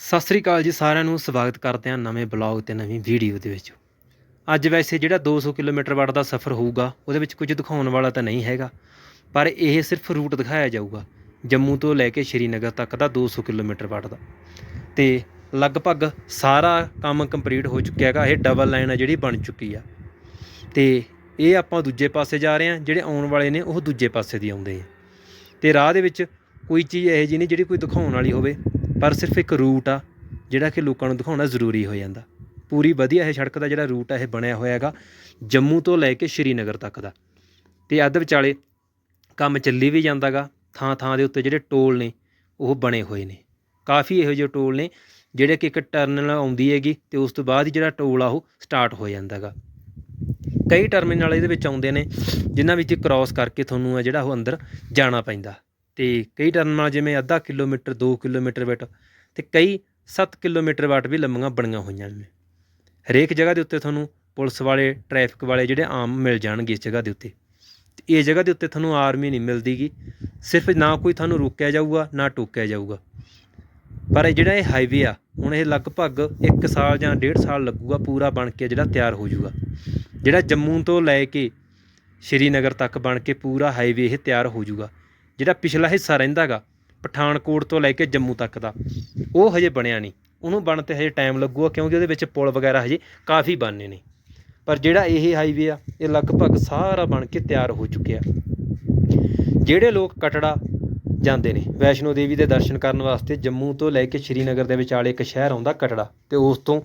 ਸਤਿ ਸ੍ਰੀ ਅਕਾਲ ਜੀ ਸਾਰਿਆਂ ਨੂੰ, ਸਵਾਗਤ ਕਰਦੇ ਹਾਂ ਨਵੇਂ ਬਲੌਗ ਤੇ ਨਵੀਂ ਵੀਡੀਓ ਦੇ ਵਿੱਚ। ਅੱਜ ਵੈਸੇ ਜਿਹੜਾ 200 ਕਿਲੋਮੀਟਰ ਵਾਟ ਦਾ ਸਫ਼ਰ ਹੋਊਗਾ, ਉਹਦੇ ਵਿੱਚ ਕੁਝ ਦਿਖਾਉਣ ਵਾਲਾ ਤਾਂ ਨਹੀਂ ਹੈਗਾ, ਪਰ ਇਹ ਸਿਰਫ ਰੂਟ ਦਿਖਾਇਆ ਜਾਊਗਾ। ਜੰਮੂ ਤੋਂ ਲੈ ਕੇ ਸ਼੍ਰੀਨਗਰ ਤੱਕ ਦਾ 200 ਕਿਲੋਮੀਟਰ ਵਾਟ ਦਾ। ਤੇ ਲਗਭਗ ਸਾਰਾ ਕੰਮ ਕੰਪਲੀਟ ਹੋ ਚੁੱਕਿਆ ਹੈਗਾ, ਇਹ ਡਬਲ ਲਾਈਨ ਆ ਜਿਹੜੀ ਬਣ ਚੁੱਕੀ ਆ। ਤੇ ਇਹ ਆਪਾਂ ਦੂਜੇ ਪਾਸੇ ਜਾ ਰਹੇ ਹਾਂ, ਜਿਹੜੇ ਆਉਣ ਵਾਲੇ ਨੇ ਉਹ ਦੂਜੇ ਪਾਸੇ ਦੀ ਆਉਂਦੇ ਆ। ਤੇ ਰਾਹ ਦੇ ਵਿੱਚ ਕੋਈ ਚੀਜ਼ ਇਹੋ ਜਿਹੀ ਨਹੀਂ ਜਿਹੜੀ ਕੋਈ ਦਿਖਾਉਣ ਵਾਲੀ ਹੋਵੇ। ਪਰ ਸਿਰਫ ਇੱਕ ਰੂਟ ਆ, ਜਿਹੜਾ ਕਿ ਲੋਕਾਂ ਨੂੰ ਦਿਖਾਉਣਾ ਜ਼ਰੂਰੀ ਹੋ ਜਾਂਦਾ। ਪੂਰੀ ਵਧੀਆ ਇਹ ਸੜਕ ਦਾ ਜਿਹੜਾ ਰੂਟ ਆ, ਇਹ ਬਣਿਆ ਹੋਇਆ ਹੈਗਾ ਜੰਮੂ ਤੋਂ ਲੈ ਕੇ ਸ਼੍ਰੀਨਗਰ ਤੱਕ ਦਾ। ਤੇ ਅੱਧ ਵਿਚਾਲੇ ਕੰਮ ਚੱਲੀ ਵੀ ਜਾਂਦਾਗਾ ਥਾਂ ਥਾਂ ਦੇ ਉੱਤੇ ਜਿਹੜੇ ਟੋਲ ਨੇ, ਉਹ ਬਣੇ ਹੋਏ ਨੇ। ਕਾਫੀ ਇਹੋ ਜਿਹੇ ਟੋਲ ਨੇ, ਜਿਹੜੇ ਕਿ ਇੱਕ ਟਰਨਲ ਆਉਂਦੀ ਹੈਗੀ ਤੇ ਉਸ ਤੋਂ ਬਾਅਦ ਹੀ ਜਿਹੜਾ ਟੋਲ ਆ, ਉਹ ਸਟਾਰਟ ਹੋ ਜਾਂਦਾਗਾ ਕਈ ਟਰਮੀਨਲ ਇਹਦੇ ਵਿੱਚ ਆਉਂਦੇ ਨੇ, ਜਿਨ੍ਹਾਂ ਵਿੱਚ ਕ੍ਰਾਸ ਕਰਕੇ ਤੁਹਾਨੂੰ ਆ ਜਿਹੜਾ ਉਹ ਅੰਦਰ ਜਾਣਾ ਪੈਂਦਾ। ਤੇ ਕਈ ਟਰਨ ਨਾਲ ਜਿਵੇਂ ਅੱਧਾ ਕਿਲੋਮੀਟਰ 2 ਕਿਲੋਮੀਟਰ ਵਾਟ ਤੇ ਕਈ 7 ਕਿਲੋਮੀਟਰ ਵਾਟ ਵੀ ਲੰਮੀਆਂ ਬਣੀਆਂ ਹੋਈਆਂ ਨੇ। ਹਰੇਕ ਜਗ੍ਹਾ ਦੇ ਉੱਤੇ ਤੁਹਾਨੂੰ ਪੁਲਿਸ ਵਾਲੇ, ਟ੍ਰੈਫਿਕ ਵਾਲੇ ਜਿਹੜੇ ਆਮ ਮਿਲ ਜਾਣਗੇ ਇਸ ਜਗ੍ਹਾ ਦੇ ਉੱਤੇ। ਤੇ ਇਹ ਜਗ੍ਹਾ ਦੇ ਉੱਤੇ ਤੁਹਾਨੂੰ ਆਰਮੀ ਨਹੀਂ ਮਿਲਦੀਗੀ। ਸਿਰਫ ਨਾ ਕੋਈ ਤੁਹਾਨੂੰ ਰੋਕਿਆ ਜਾਊਗਾ, ਨਾ ਟੋਕਿਆ ਜਾਊਗਾ। ਪਰ ਇਹ ਜਿਹੜਾ ਇਹ ਹਾਈਵੇ ਆ, ਹੁਣ ਇਹ ਲਗਭਗ 1 ਸਾਲ ਜਾਂ 1.5 ਸਾਲ ਲੱਗੂਗਾ, ਪੂਰਾ ਬਣ ਕੇ ਜਿਹੜਾ ਤਿਆਰ ਹੋ ਜਾਊਗਾ। ਜਿਹੜਾ ਜੰਮੂ ਤੋਂ ਲੈ ਕੇ ਸ਼੍ਰੀਨਗਰ ਤੱਕ ਬਣ ਕੇ ਪੂਰਾ ਹਾਈਵੇ ਇਹ ਤਿਆਰ ਹੋ ਜਾਊਗਾ। ਜਿਹੜਾ ਪਿਛਲਾ ਹਿੱਸਾ ਰਹਿੰਦਾਗਾ ਪਠਾਨਕੋਟ ਤੋਂ ਲੈ ਕੇ ਜੰਮੂ ਤੱਕ ਦਾ, ਉਹ ਹਜੇ ਬਣਿਆ ਨਹੀਂ। ਉਹਨੂੰ ਬਣ ਤੇ ਹਜੇ ਟਾਈਮ ਲੱਗੂਗਾ, ਕਿਉਂਕਿ ਉਹਦੇ ਵਿੱਚ ਪੁਲ ਵਗੈਰਾ ਹਜੇ ਕਾਫੀ ਬਣਨੇ ਨੇ। ਪਰ ਜਿਹੜਾ ਇਹ ਹਾਈਵੇ ਆ, ਇਹ ਲਗਭਗ ਸਾਰਾ ਬਣ ਕੇ ਤਿਆਰ ਹੋ ਚੁੱਕਿਆ। ਜਿਹੜੇ ਲੋਕ ਕਟੜਾ ਜਾਂਦੇ ਨੇ, ਵੈਸ਼ਨੋ ਦੇਵੀ ਦੇ ਦਰਸ਼ਨ ਕਰਨ ਵਾਸਤੇ ਜੰਮੂ ਤੋਂ ਲੈ ਕੇ ਸ਼੍ਰੀਨਗਰ ਦੇ ਵਿਚਾਲੇ ਇੱਕ ਸ਼ਹਿਰ ਆਉਂਦਾ ਕਟੜਾ, ਤੇ ਉਸ ਤੋਂ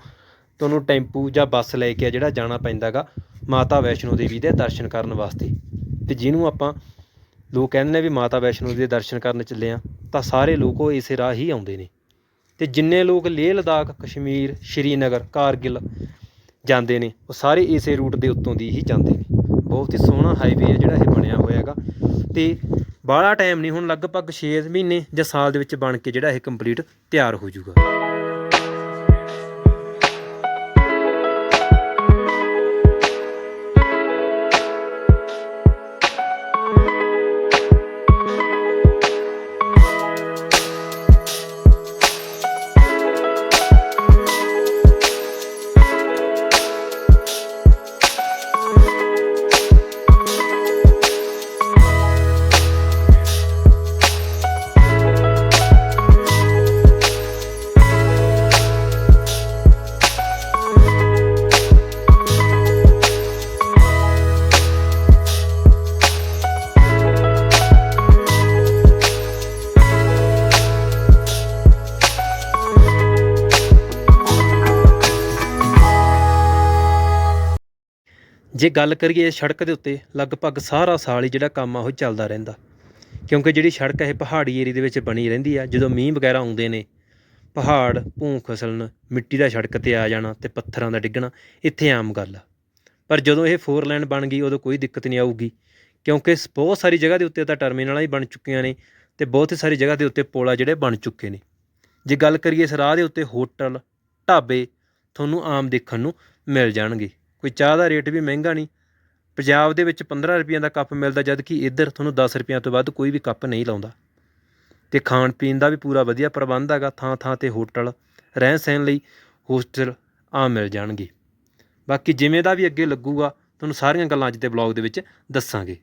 ਤੁਹਾਨੂੰ ਟੈਂਪੂ ਜਾਂ ਬੱਸ ਲੈ ਕੇ ਆ ਜਿਹੜਾ ਜਾਣਾ ਪੈਂਦਾਗਾ ਮਾਤਾ ਵੈਸ਼ਨੋ ਦੇਵੀ ਦੇ ਦਰਸ਼ਨ ਕਰਨ ਵਾਸਤੇ। ਤੇ ਜਿਹਨੂੰ ਆਪਾਂ ਲੋਕ ਕਹਿੰਦੇ ਨੇ ਵੀ ਮਾਤਾ ਵੈਸ਼ਨੋ ਦੇ ਦਰਸ਼ਨ ਕਰਨ ਚੱਲੇ ਆ, ਤਾਂ ਸਾਰੇ ਲੋਕ ਉਹ ਇਸੇ ਰਾਹ ਹੀ ਆਉਂਦੇ ਨੇ। ਤੇ ਜਿੰਨੇ ਲੋਕ ਲੇਹ ਲਦਾਖ, ਕਸ਼ਮੀਰ, ਸ਼੍ਰੀਨਗਰ, ਕਾਰਗਿਲ ਜਾਂਦੇ ਨੇ, ਉਹ ਸਾਰੇ ਇਸੇ ਰੂਟ ਦੇ ਉੱਤੋਂ ਦੀ ਹੀ ਜਾਂਦੇ ਨੇ। ਬਹੁਤ ਹੀ ਸੋਹਣਾ ਹਾਈਵੇ ਹੈ ਜਿਹੜਾ ਇਹ ਬਣਿਆ ਹੋਇਆ ਹੈਗਾ। ਤੇ ਬਾਹਲਾ ਟਾਈਮ ਨਹੀਂ ਹੁਣ ਲਗਭਗ 6 ਮਹੀਨੇ ਜਾਂ ਸਾਲ ਦੇ ਵਿੱਚ ਬਣ ਕੇ ਜਿਹੜਾ ਇਹ ਕੰਪਲੀਟ ਤਿਆਰ ਹੋ ਜਾਊਗਾ। ਜੇ ਗੱਲ ਕਰੀਏ ਸੜਕ ਦੇ ਉੱਤੇ, ਲਗਭਗ ਸਾਰਾ ਸਾਲ ਹੀ ਜਿਹੜਾ ਕੰਮ ਆ ਉਹ ਚੱਲਦਾ ਰਹਿੰਦਾ। ਕਿਉਂਕਿ ਜਿਹੜੀ ਸੜਕ ਹੈ ਇਹ ਪਹਾੜੀ ਏਰੀਆ ਦੇ ਵਿੱਚ ਬਣੀ ਰਹਿੰਦੀ ਆ। ਜਦੋਂ ਮੀਂਹ ਵਗੈਰਾ ਆਉਂਦੇ ਨੇ, ਪਹਾੜ, ਭੂੰ ਖਸਲਣ, ਮਿੱਟੀ ਦਾ ਸੜਕ ਤੇ ਆ ਜਾਣਾ ਤੇ ਪੱਥਰਾਂ ਦਾ ਡਿੱਗਣਾ, ਇੱਥੇ ਆਮ ਗੱਲ ਆ। ਪਰ ਜਦੋਂ ਇਹ ਫੋਰ ਲਾਈਨ ਬਣ ਗਈ, ਉਦੋਂ ਕੋਈ ਦਿੱਕਤ ਨਹੀਂ ਆਊਗੀ। ਕਿਉਂਕਿ ਸ- ਬਹੁਤ ਸਾਰੀ ਜਗ੍ਹਾ ਦੇ ਉੱਤੇ ਤਾਂ ਟਰਮੀਨਲਾਂ ਹੀ ਬਣ ਚੁੱਕੀਆਂ ਨੇ ਤੇ ਬਹੁਤ ਹੀ ਸਾਰੀ ਜਗ੍ਹਾ ਦੇ ਉੱਤੇ ਪੁਲ ਆ ਜਿਹੜੇ ਬਣ ਚੁੱਕੇ ਨੇ। ਜੇ ਗੱਲ ਕਰੀਏ ਇਸ ਰਾਹ ਦੇ ਉੱਤੇ ਹੋਟਲ, ਢਾਬੇ, ਤੁਹਾਨੂੰ ਆਮ ਦੇਖਣ ਨੂੰ ਮਿਲ ਜਾਣਗੇ। ਕੋਈ ਚਾਹ ਦਾ ਰੇਟ ਵੀ ਮਹਿੰਗਾ ਨਹੀਂ। ਪੰਜਾਬ ਦੇ ਵਿੱਚ 15 ਰੁਪਈਆਂ ਦਾ ਕੱਪ ਮਿਲਦਾ ਜਦ ਕਿ ਇੱਧਰ ਤੁਹਾਨੂੰ 10 ਰੁਪਈਆਂ ਤੋਂ ਵੱਧ ਕੋਈ ਵੀ ਕੱਪ ਨਹੀਂ ਲਾਉਂਦਾ। ਤੇ ਖਾਣ ਪੀਣ ਦਾ ਵੀ ਪੂਰਾ ਵਧੀਆ ਪ੍ਰਬੰਧ ਹੈਗਾ ਥਾਂ ਥਾਂ ਤੇ ਹੋਟਲ, ਰਹਿਣ ਸਹਿਣ ਲਈ ਹੋਸਟਲ ਆ ਮਿਲ ਜਾਣਗੇ। ਬਾਕੀ ਜਿਵੇਂ ਦਾ ਵੀ ਅੱਗੇ ਲੱਗੂਗਾ, ਤੁਹਾਨੂੰ ਸਾਰੀਆਂ ਗੱਲਾਂ ਅੱਜ ਦੇ ਬਲੌਗ ਦੇ ਵਿੱਚ ਦੱਸਾਂਗੇ।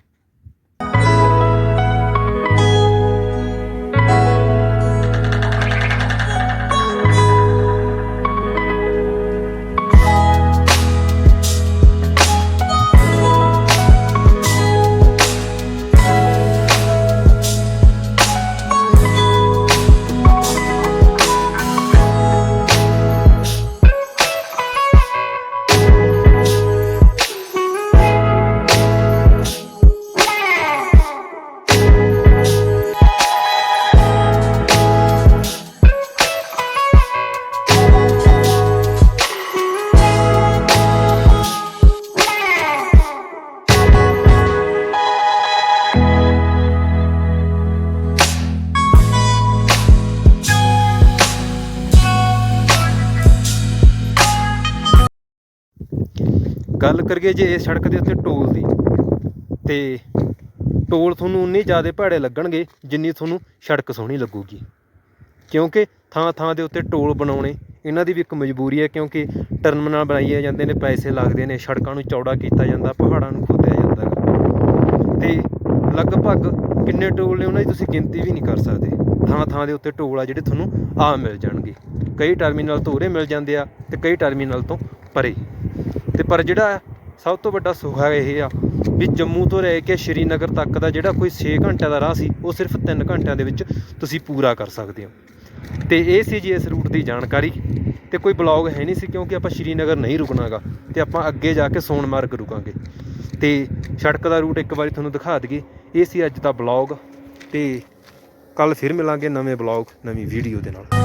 ਗੱਲ ਕਰੀਏ ਜੇ ਇਸ ਸੜਕ ਦੇ ਉੱਤੇ ਟੋਲ ਦੀ, ਤੇ ਟੋਲ ਤੁਹਾਨੂੰ ਉਨੇ ਜ਼ਿਆਦਾ ਭੈੜੇ ਲੱਗਣਗੇ ਜਿੰਨੀ ਤੁਹਾਨੂੰ ਸੜਕ ਸੋਹਣੀ ਲੱਗੂਗੀ। ਕਿਉਂਕਿ ਥਾਂ ਥਾਂ ਦੇ ਉੱਤੇ ਟੋਲ ਬਣਾਉਣੇ, ਇਹਨਾਂ ਦੀ ਵੀ ਇੱਕ ਮਜਬੂਰੀ ਹੈ ਕਿਉਂਕਿ ਟਰਮੀਨਲ ਬਣਾਈਏ ਜਾਂਦੇ ਨੇ, ਪੈਸੇ ਲੱਗਦੇ ਨੇ, ਸੜਕਾਂ ਨੂੰ ਚੌੜਾ ਕੀਤਾ ਜਾਂਦਾ, ਪਹਾੜਾਂ ਨੂੰ ਖੋਦਿਆ ਜਾਂਦਾ। ਗਾ। ਤੇ ਲਗਭਗ ਕਿੰਨੇ ਟੋਲ ਨੇ, ਉਹਨਾਂ ਦੀ ਤੁਸੀਂ ਗਿਣਤੀ ਵੀ ਨਹੀਂ ਕਰ ਸਕਦੇ। ਥਾਂ ਥਾਂ ਦੇ ਉੱਤੇ ਟੋਲ ਆ ਜਿਹੜੇ ਤੁਹਾਨੂੰ ਆ ਮਿਲ ਜਾਣਗੇ। ਕਈ ਟਰਮੀਨਲ ਤੋਂ ਉਰੇ ਮਿਲ ਜਾਂਦੇ ਆ ਤੇ ਕਈ ਟਰਮੀਨਲ ਤੋਂ ਪਰੇ। ਤੇ ਪਰ ਜਿਹੜਾ ਸਭ ਤੋਂ ਵੱਡਾ ਸੁੱਖ ਹੈ ਇਹ ਆ ਵੀ ਜੰਮੂ ਤੋਂ ਲੈ ਕੇ ਸ਼੍ਰੀਨਗਰ ਤੱਕ ਦਾ ਜਿਹੜਾ ਕੋਈ 6 ਘੰਟਿਆਂ ਦਾ ਰਾਹ ਸੀ, ਉਹ ਸਿਰਫ 3 ਘੰਟਿਆਂ ਦੇ ਵਿੱਚ ਤੁਸੀਂ ਪੂਰਾ ਕਰ ਸਕਦੇ ਹੋ। ਤੇ ਇਹ ਸੀ ਜੀ ਇਸ ਰੂਟ ਦੀ ਜਾਣਕਾਰੀ। ਤੇ ਕੋਈ ਬਲੌਗ ਹੈ ਨਹੀਂ ਸੀ ਕਿਉਂਕਿ ਆਪਾਂ ਸ਼੍ਰੀਨਗਰ ਨਹੀਂ ਰੁਕਣਾਗਾ ਤੇ ਆਪਾਂ ਅੱਗੇ ਜਾ ਕੇ ਸੋਨਮਾਰਗ ਰੁਕਾਂਗੇ। ਤੇ ਸੜਕ ਦਾ ਰੂਟ ਇੱਕ ਵਾਰੀ ਤੁਹਾਨੂੰ ਦਿਖਾ ਦਈਏ। ਇਹ ਸੀ ਅੱਜ ਦਾ ਬਲੌਗ ਤੇ ਕੱਲ ਫਿਰ ਮਿਲਾਂਗੇ ਨਵੇਂ ਬਲੌਗ, ਨਵੀਂ ਵੀਡੀਓ ਦੇ ਨਾਲ।